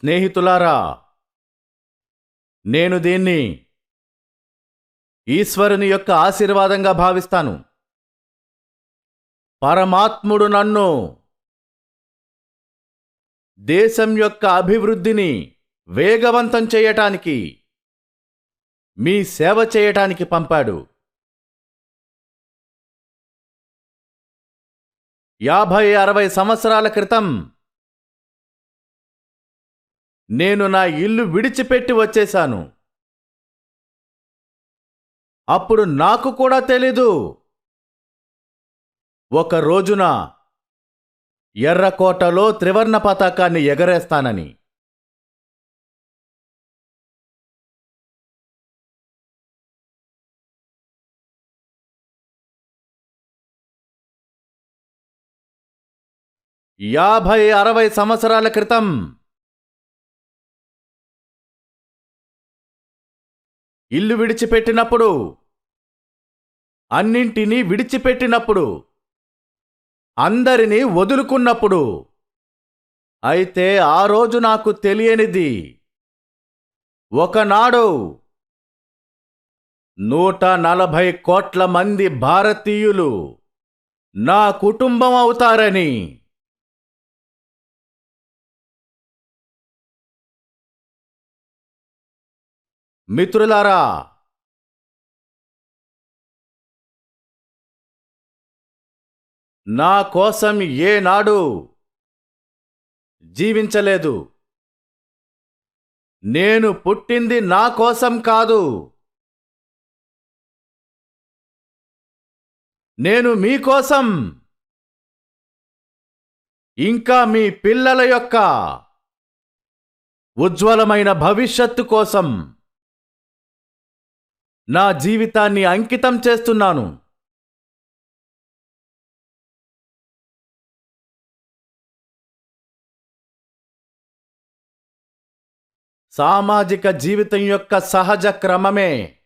స్నేహితులారా నేను దీన్ని ఈశ్వరుని యొక్క ఆశీర్వాదంగా భావిస్తాను. పరమాత్ముడు నన్ను దేశం యొక్క అభివృద్ధిని వేగవంతం చేయటానికి మీ సేవ చేయటానికి పంపాడు. యాభై అరవై సంవత్సరాల క్రితం నేను నా ఇల్లు విడిచిపెట్టి వచ్చేశాను. అప్పుడు నాకు కూడా తెలీదు. ఒక రోజున ఎర్రకోటలో త్రివర్ణ పతాకాన్ని ఎగరేస్తానని. యాభై అరవై సంవత్సరాల క్రితం ఇల్లు విడిచిపెట్టినప్పుడు అన్నింటినీ విడిచిపెట్టినప్పుడు అందరినీ వదులుకున్నప్పుడు అయితే ఆ రోజు నాకు తెలియనిది. ఒకనాడు నూట నలభై కోట్ల మంది భారతీయులు నా కుటుంబం అవుతారని మిత్రులారా! నా కోసం ఏనాడు జీవించలేదు. నేను పుట్టింది నా కోసం కాదు. నేను మీకోసం ఇంకా మీ పిల్లల యొక్క ఉజ్వలమైన భవిష్యత్తు కోసం. నా జీవితాన్ని అంకితం చేస్తున్నాను. సామాజిక జీవితం యొక్క సహజ క్రమమే.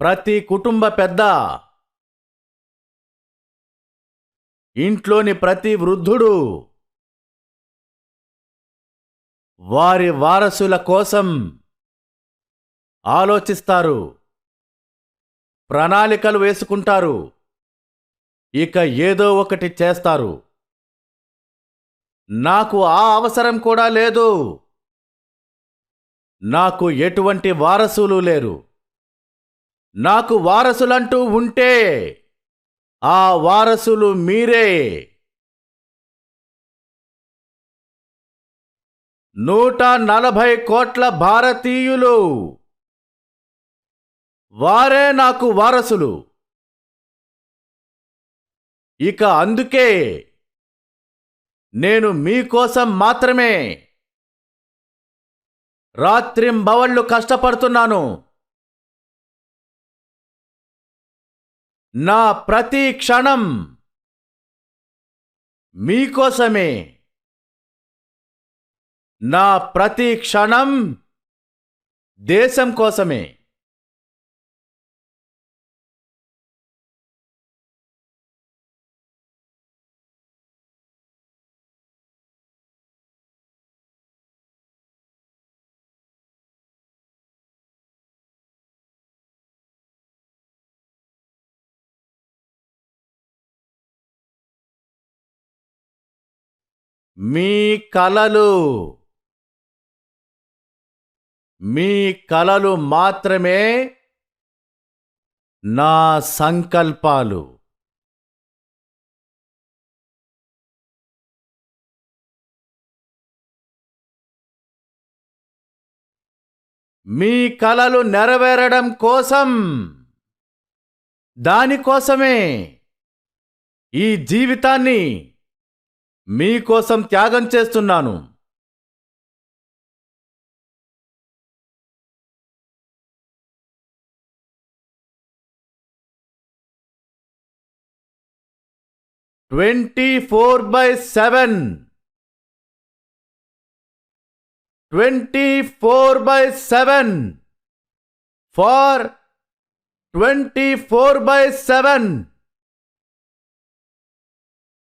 ప్రతి కుటుంబ పెద్ద. ఇంట్లోని ప్రతి వృద్ధుడు. వారి వారసుల కోసం ఆలోచిస్తారు. ప్రణాళికలు వేసుకుంటారు. ఇక ఏదో ఒకటి చేస్తారు. నాకు ఆ అవసరం కూడా లేదు. నాకు ఎటువంటి వారసులు లేరు. నాకు వారసులంటూ ఉంటే ఆ వారసులు మీరే. నూట నలభై కోట్ల భారతీయులు. వారే నాకు వారసులు. ఇక అందుకే నేను మీకోసం మాత్రమే రాత్రింబవళ్ళు కష్టపడుతున్నాను. నా ప్రతి క్షణం మీకోసమే నా ప్రతి క్షణం దేశం కోసమే. మీ కలలు. మీ కలలు మాత్రమే నా సంకల్పాలు. మీ కలలు నెరవేరడం కోసం దానికోసమే ఈ జీవితాన్ని మీకోసం త్యాగం చేస్తున్నాను. Twenty four by seven twenty four by seven for twenty four by seven